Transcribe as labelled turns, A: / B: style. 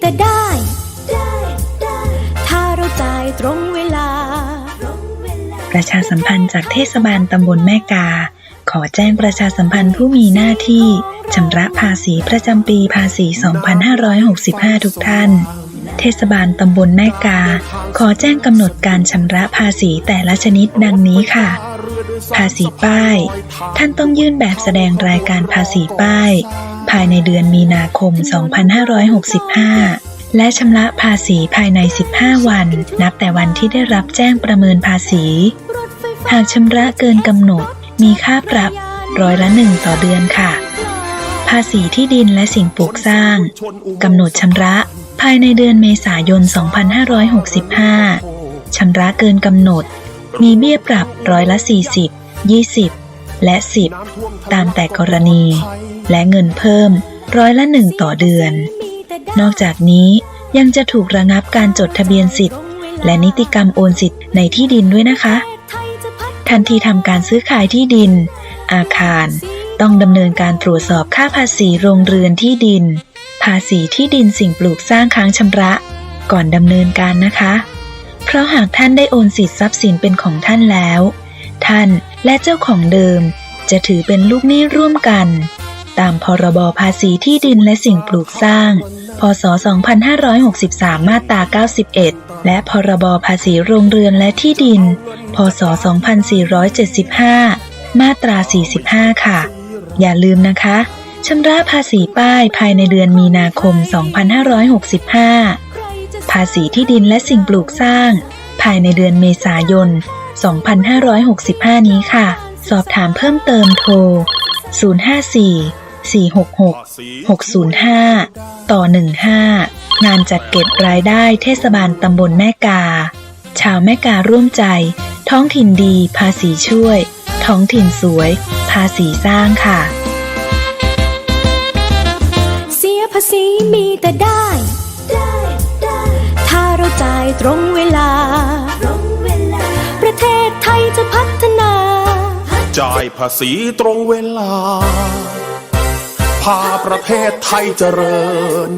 A: แต่ได้ ถ้าเราจ่ายตรงเวลา
B: ประชาสัมพันธ์จากเทศบาลตำบลแม่กา ขอแจ้งประชาสัมพันธ์ผู้มีหน้าที่ชำระภาษีประจำปีภาษี 2565 ทุกท่าน เทศบาลตำบลแม่กา ขอแจ้งกำหนดการชำระภาษีแต่ละชนิดดังนี้ค่ะ ภาษีป้าย ท่านต้องยื่นแบบแสดงรายการภาษีป้าย ภายในเดือนมีนาคม 2565 และชำระภาษีภายใน 15 วัน นับแต่วันที่ได้รับแจ้งประเมินภาษี หากชำระเกินกำหนด มีค่าปรับร้อยละหนึ่งต่อเดือนค่ะ ภาษีที่ดินและสิ่งปลูกสร้างกำหนดชำระภายในเดือนเมษายน 2565ชำระเกินกำหนด มีเบี้ยปรับร้อยละ 40 20 และ 10 ตามแต่กรณี และเงินเพิ่มร้อยละหนึ่งต่อเดือน นอกจากนี้ยังจะถูกระงับการจดทะเบียนสิทธิ์ และนิติกรรมโอนสิทธิ์ในที่ดินด้วยนะคะ ทันทีทำการซื้อขายที่ดิน อาคารต้องดำเนินการตรวจสอบค่าภาษีโรงเรือนที่ดิน ภาษีที่ดินสิ่งปลูกสร้างค้างชำระ ก่อนดำเนินการนะคะ ราะหากท่านได้โอนสิทธิ์ทรัพย์สินเป็นของท่านแล้ว ท่านและเจ้าของเดิมจะถือเป็นลูกหนี้ร่วมกัน ตามพรบภาษีที่ดินและสิ่งปลูกสร้าง พศ 2563 มาตรา 91 และพรบภาษีโรงเรือนและที่ดิน พศ 2475 มาตรา 45 ค่ะ อย่าลืมนะคะชำระภาษีป้ายภายในเดือนมีนาคม 2565าษีที่ดินและสิ่งปลูกสร้าง ภายในเดือนเมษายน 2565 นี้ค่ะ สอบถามเพิ่มเติมโทร 054 466 605 ต่อ 15 งานจัดเก็บรายได้เทศบาลตำบลแม่กา ชาวแม่การ่วมใจ ท้องถิ่นดี ภาษีช่วย ท้องถิ่นสวย ภาษีสร้างค่ะ
A: เสียภาษีมีแต่ได้ ตรงเวลา ประเทศไทยจะพัฒนา
C: จ่ายภาษีตรงเวลา พาประเทศไทยเจริญ